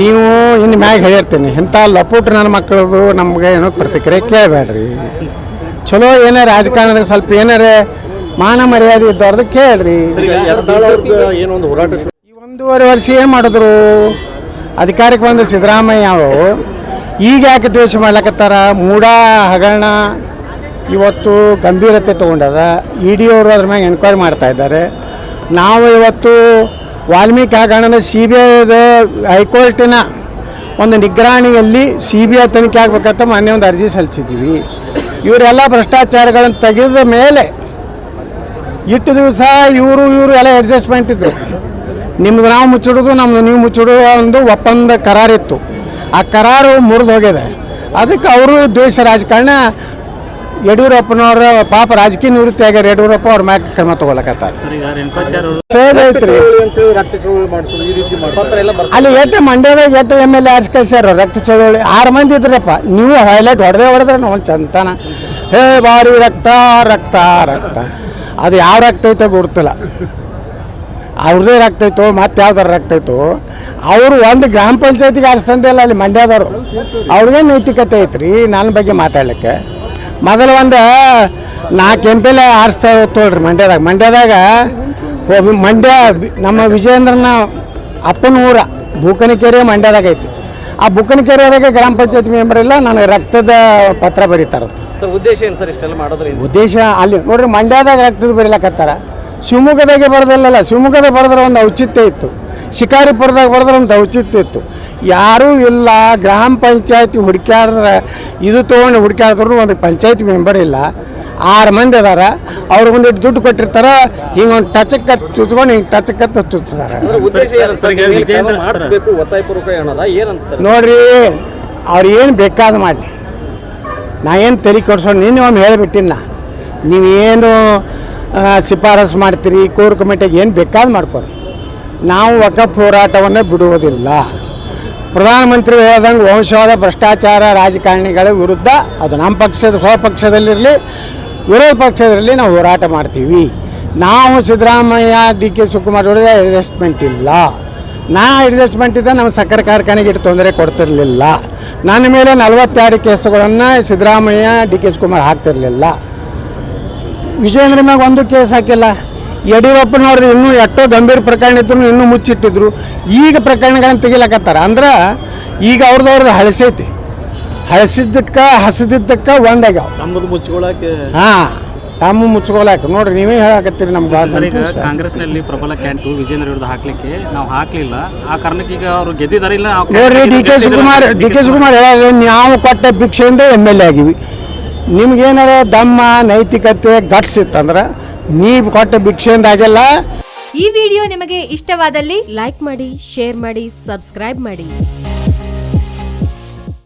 ನೀವು ಇನ್ನು ಮ್ಯಾಗ ಹೇಳಿರ್ತೀನಿ. ಇಂಥ ಲಪುಟ್ ನನ್ನ ಮಕ್ಕಳದು ನಮ್ಗೆ ಏನೋ ಪ್ರತಿಕ್ರಿಯೆ ಕೇಳಬೇಡ್ರಿ. ಚಲೋ ಏನಾರ ರಾಜಕಾರಣದಾಗ ಸ್ವಲ್ಪ ಏನಾರ ಮಾನ ಮರ್ಯಾದೆ ಇದ್ದವ್ರದ್ದು ಕೇಳ್ರಿ. ಈ ಒಂದೂವರೆ ವರ್ಷ ಏನು ಮಾಡಿದ್ರು? ಅಧಿಕಾರಕ್ಕೆ ಬಂದ ಸಿದ್ದರಾಮಯ್ಯ ಅವರು ಈಗ ಯಾಕೆ ದ್ವೇಷ ಮಾಡ್ಲಕತ್ತಾರ? ಮೂಡ ಹಗರಣ ಇವತ್ತು ಗಂಭೀರತೆ ತೊಗೊಂಡದ. ಇ ಡಿ ಅವರು ಅದ್ರ ಮ್ಯಾಗ ಎನ್ಕ್ವೈರಿ ಮಾಡ್ತಾ ಇದ್ದಾರೆ. ನಾವು ಇವತ್ತು ವಾಲ್ಮೀಕಿ ಹಗರಣದ ಸಿ ಬಿ ಐದ ಹೈಕೋರ್ಟಿನ ಒಂದು ನಿಗ್ರಹಣಿಯಲ್ಲಿ ಸಿ ಬಿ ಐ ತನಿಖೆ ಆಗ್ಬೇಕಂತ ಮೊನ್ನೆ ಒಂದು ಅರ್ಜಿ ಸಲ್ಲಿಸಿದ್ವಿ. ಇವರೆಲ್ಲ ಭ್ರಷ್ಟಾಚಾರಗಳನ್ನು ತೆಗೆದ ಮೇಲೆ ಇಟ್ಟು ದಿವಸ ಇವರು ಇವರು ಎಲ್ಲ ಅಡ್ಜಸ್ಟ್ಮೆಂಟ್ ಇದ್ದರು ನಿಮ್ಗೆ ನಾವು ಮುಚ್ಚಿಡೋದು ನಮ್ದು ನೀವು ಮುಚ್ಚಿಡೋದು ಒಂದು ಒಪ್ಪಂದ ಕರಾರಿತ್ತು. ಆ ಕರಾರು ಮುರಿದು ಹೋಗಿದೆ ಅದಕ್ಕೆ ಅವರು ದ್ವೇಷ ರಾಜಕಾರಣ ಯಡಿಯೂರಪ್ಪನವ್ರ ಪಾಪ ರಾಜಕೀಯ ನಿವೃತ್ತಿ ಆಗ್ಯಾರ ಯಡಿಯೂರಪ್ಪ ಅವ್ರ ಮ್ಯಾಕ್ ಕ್ರಮ ತಗೊಳಕತ್ತಾರ. ಅಲ್ಲಿ ಎಷ್ಟು ಮಂಡ್ಯದಾಗ ಎಷ್ಟು ಎಂ ಎಲ್ ಎ ಆರ್ಸ್ ಕಳ್ಸ್ಯಾರ ರಕ್ತ ಚಳವಳಿ ಆರು ಮಂದಿ ಇದ್ರಪ್ಪ. ನೀವು ಹೈಲೈಟ್ ಹೊಡೆದೇ ಹೊಡೆದ್ರೆ ಒಂದು ಚಂತನ ಹೇ ಬಾರಿ ರಕ್ತ ರಕ್ತ ರಕ್ತ. ಅದು ಯಾವ ರಕ್ತ ಐತೋ ಗೊತ್ತಿಲ್ಲ ಅವ್ರದ್ದೇ ರಕ್ತ ಐತೋ ಮತ್ತೆ ಯಾವ್ದಾರ ರಕ್ತ ಐತೋ ಅವರು ಒಂದು ಗ್ರಾಮ ಪಂಚಾಯತಿಗೆ ಆರಿಸ್ತಂದಿಲ್ಲ ಅಲ್ಲಿ ಮಂಡ್ಯದವರು. ಅವ್ರಿಗೇನು ನೈತಿಕತೆ ಐತ್ರಿ? ನನ್ನ ಬಗ್ಗೆ ಮಾತಾಡ್ಲಿಕ್ಕೆ. ಮೊದಲು ಒಂದು ನಾಲ್ಕು ಎಂ ಪಿ ಎಲ್ ಆರಿಸ್ತಾ ತೋಳ್ರಿ ಮಂಡ್ಯದಾಗ. ಮಂಡ್ಯದಾಗ ಮಂಡ್ಯ ನಮ್ಮ ವಿಜಯೇಂದ್ರನ ಅಪ್ಪನ ಊರ ಬೂಕನಕೆರೆ ಮಂಡ್ಯದಾಗ ಐತಿ. ಆ ಬುಕ್ಕನಕೆರೆದಾಗ ಗ್ರಾಮ ಪಂಚಾಯತ್ ಮೆಂಬರ್ ಇಲ್ಲ ನನಗೆ ರಕ್ತದ ಪತ್ರ ಬರೀತಾರ ಸರ್ ಉದ್ದೇಶ ಏನು ಸರ್ ಇಷ್ಟೆಲ್ಲ ಮಾಡೋದ್ರಿ ಉದ್ದೇಶ ಅಲ್ಲಿ ನೋಡ್ರಿ ಮಂಡ್ಯದಾಗ ರಕ್ತದ ಬರೀಲಕತ್ತಾರ. ಶಿವಮೊಗ್ಗದಾಗೆ ಬರೋದಲ್ಲ ಶಿವಮೊಗ್ಗದಾಗ ಬರೆದ್ರೆ ಒಂದು ಔಚಿತ್ಯ ಇತ್ತು. ಶಿಕಾರಿಪುರದಾಗ ಬರೆದ್ರೆ ಒಂದು ಔಚಿತ್ಯ ಇತ್ತು. ಯಾರೂ ಇಲ್ಲ ಗ್ರಾಮ ಪಂಚಾಯತಿ ಹುಡುಕ್ಯಾಡಿದ್ರೆ ಇದು ತೊಗೊಂಡು ಹುಡುಕ್ಯಾಡಿದ್ರು ಒಂದು ಪಂಚಾಯತಿ ಮೆಂಬರ್ ಇಲ್ಲ. ಆರು ಮಂದಿ ಅದಾರ ಅವ್ರು ಒಂದಿಟ್ಟು ದುಡ್ಡು ಕೊಟ್ಟಿರ್ತಾರೆ ಹಿಂಗೆ ಒಂದು ಟಚಕ್ಕೆ ಚುಚ್ಕೊಂಡು ಹಿಂಗೆ ಟಚ್ ಕತ್ತು ಅಂದ್ರೆ ಉದ್ದೇಶ ಏನು ಸರ್, ಈಗ ವಿಜಯೇಂದ್ರ ಸರ್. ಮಾಡಿಸ್ಬೇಕು ಒತ್ತಾಯಪೂರ್ವಕ ಏನದ ಏನಂತ ಸರ್? ನೋಡ್ರಿ ಅವ್ರು ಏನು ಬೇಕಾದ ಮಾಡಲಿ. ನಾ ಏನು ತೆರಿಗೆ ಕೊಡ್ಸೋಣ ನಿನ್ನೆ ಒಮ್ಮೆ ಹೇಳಿಬಿಟ್ಟಿನ ನೀವೇನು ಶಿಫಾರಸು ಮಾಡ್ತೀರಿ ಕೋರ್ ಕಮಿಟಿಗೆ ಏನು ಬೇಕಾದ ಮಾಡ್ಕೊರಿ. ನಾವು ಒಕ್ಕ ಹೋರಾಟವನ್ನು ಬಿಡುವುದಿಲ್ಲ. ಪ್ರಧಾನಮಂತ್ರಿ ಹೇಳ್ದಂಗೆ ವಂಶವಾದ ಭ್ರಷ್ಟಾಚಾರ ರಾಜಕಾರಣಿಗಳ ವಿರುದ್ಧ, ಅದು ನಮ್ಮ ಪಕ್ಷದ ಸ್ವಪಕ್ಷದಲ್ಲಿರಲಿ ವಿರೋಧ ಪಕ್ಷದಲ್ಲಿ ನಾವು ಹೋರಾಟ ಮಾಡ್ತೀವಿ. ನಾವು ಸಿದ್ದರಾಮಯ್ಯ ಡಿ ಕೆ ಶಿವಕುಮಾರ್ ಅವರಿಗೆ ಅಡ್ಜಸ್ಟ್ಮೆಂಟ್ ಇಲ್ಲ. ನಾ ಅಡ್ಜಸ್ಟ್ಮೆಂಟ್ ಇದ್ದ ನಮ್ಮ ಸಕ್ಕರೆ ಕಾರ್ಖಾನೆಗೆ ಇಟ್ಟು ತೊಂದರೆ ಕೊಡ್ತಿರಲಿಲ್ಲ. ನನ್ನ ಮೇಲೆ ನಲವತ್ತೆರಡು ಕೇಸುಗಳನ್ನು ಸಿದ್ದರಾಮಯ್ಯ ಡಿ ಕೆ ಶಿವಕುಮಾರ್ ಹಾಕ್ತಿರಲಿಲ್ಲ. ವಿಜಯೇಂದ್ರ ಮ್ಯಾಗ ಒಂದು ಕೇಸ್ ಹಾಕಿಲ್ಲ. ಯಡಿಯೂರಪ್ಪನವ್ರದ್ದು ಇನ್ನೂ ಎಷ್ಟೋ ಗಂಭೀರ ಪ್ರಕರಣ ಇದ್ರು ಇನ್ನೂ ಮುಚ್ಚಿಟ್ಟಿದ್ರು. ಈಗ ಪ್ರಕರಣಗಳನ್ನು ತೆಗಿಲಕತ್ತಾರ? ಅಂದ್ರೆ ಈಗ ಅವ್ರದ್ದು ಅವ್ರದ್ದು ಹಳಸೈತಿ. ಹಳಸಿದ್ದಕ್ಕೆ ಹಸಿದಿದ್ದಕ್ಕ ಒಂದಾಗ್ಯಾವ ನಮ್ಮದು ಮುಚ್ಕೊಳಕ್ಕೆ ಹಾಂ ತಮ್ಮ ಮುಚ್ಕೊಳಕ್ಕೆ. ನೋಡ್ರಿ ನೀವೇ ಹೇಳಕತ್ತೀರಿ ನಮ್ಮ ಕಾಂಗ್ರೆಸ್ನಲ್ಲಿ ಪ್ರಬಲ ಕ್ಯಾಂಟು ವಿಜೇಂದ್ರ ವಿರುದ್ಧ ಹಾಕ್ಲಿಕ್ಕೆ ನಾವು ಹಾಕ್ಲಿಲ್ಲ. ಆ ಕಾರಣಕ್ಕೆ ಈಗ ಅವರು ಗೆದ್ದಿದ್ದಾರೆ ಇಲ್ಲ ನೋಡ್ರಿ D K Shivakumar D K Shivakumar ಹೇಳೋದು ನಾವು ಕೊಟ್ಟ ಭಿಕ್ಷೆಯಿಂದ ಎಂ ಎಲ್ ಎ ಆಗಿವಿ. ನಿಮ್ಗೇನಾರ ದಮ್ಮ ನೈತಿಕತೆ ಗಟ್ಸ್ ಇತ್ತಂದ್ರೆ ನೀವು ಕೊಟ್ಟ ಭಿಕ್ಷೆಯಿಂದ ಆಗಲ್ಲ ಈ ವಿಡಿಯೋ ನಿಮಗೆ ಇಷ್ಟವಾದಲ್ಲಿ ಲೈಕ್ ಮಾಡಿ ಶೇರ್ ಮಾಡಿ ಸಬ್ಸ್ಕ್ರೈಬ್ ಮಾಡಿ.